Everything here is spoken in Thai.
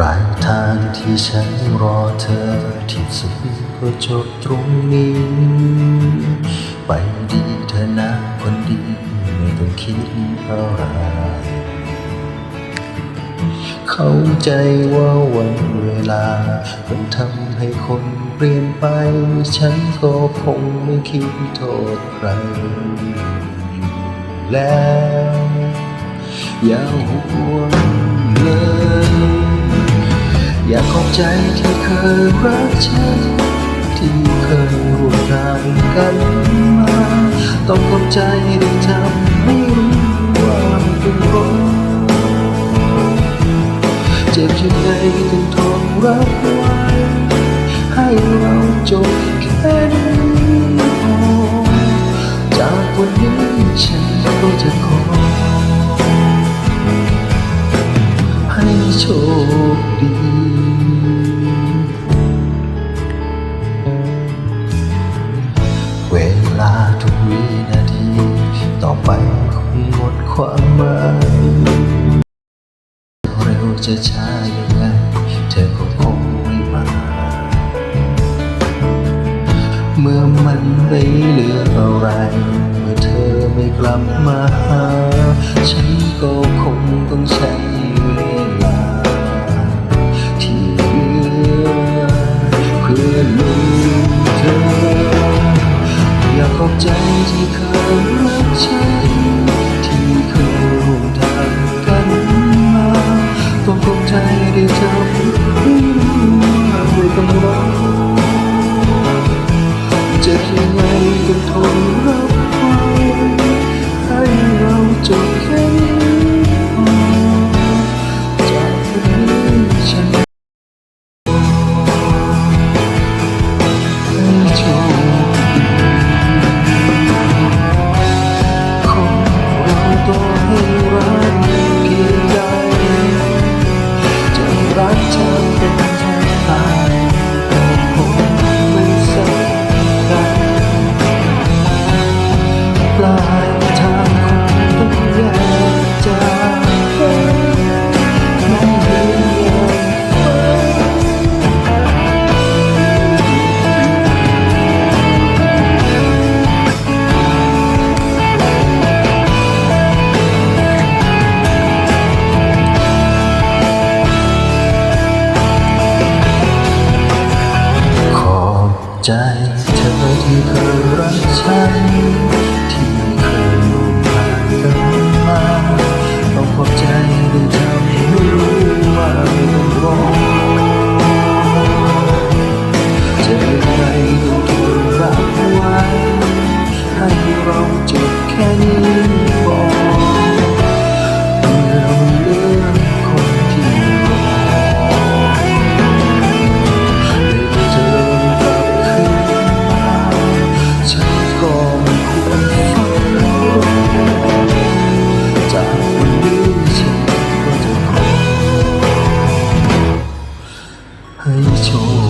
ปลายทางที่ฉันรอเธอที่สุดก็จบตรงนี้ ไปดีเธอนะคนดีไม่ต้องคิดอะไรเข้าใจว่าวันเวลา มันทำให้คนเปลี่ยนไป ฉันก็คงไม่คิดโทษใครแล้วอย่าห่วงเลย อยากขอบใจที่เคยรักฉัน ที่เคยร่วมทางกันมา ต้องขอบใจที่ทำให้รู้ว่าเป็นรอเจ็บยังไงถึงทนรับไว้ให้เราจบแค่นี้ คดีเวลาทุกวินาที ต่อไปคงหมดความหมายเร็วจะช้ายังไง เธอก็คงไม่มา เมื่อมันไม่เหลืออะไร เมื่อเธอไม่กลับมาหา เราจบแค่นี้พอเมื่อมีเรื่องคนที่รอเลยจะเนกลับคืนฉันก็ไม่ควรฟังจากวันนี้ฉันก็จะขอให้โชค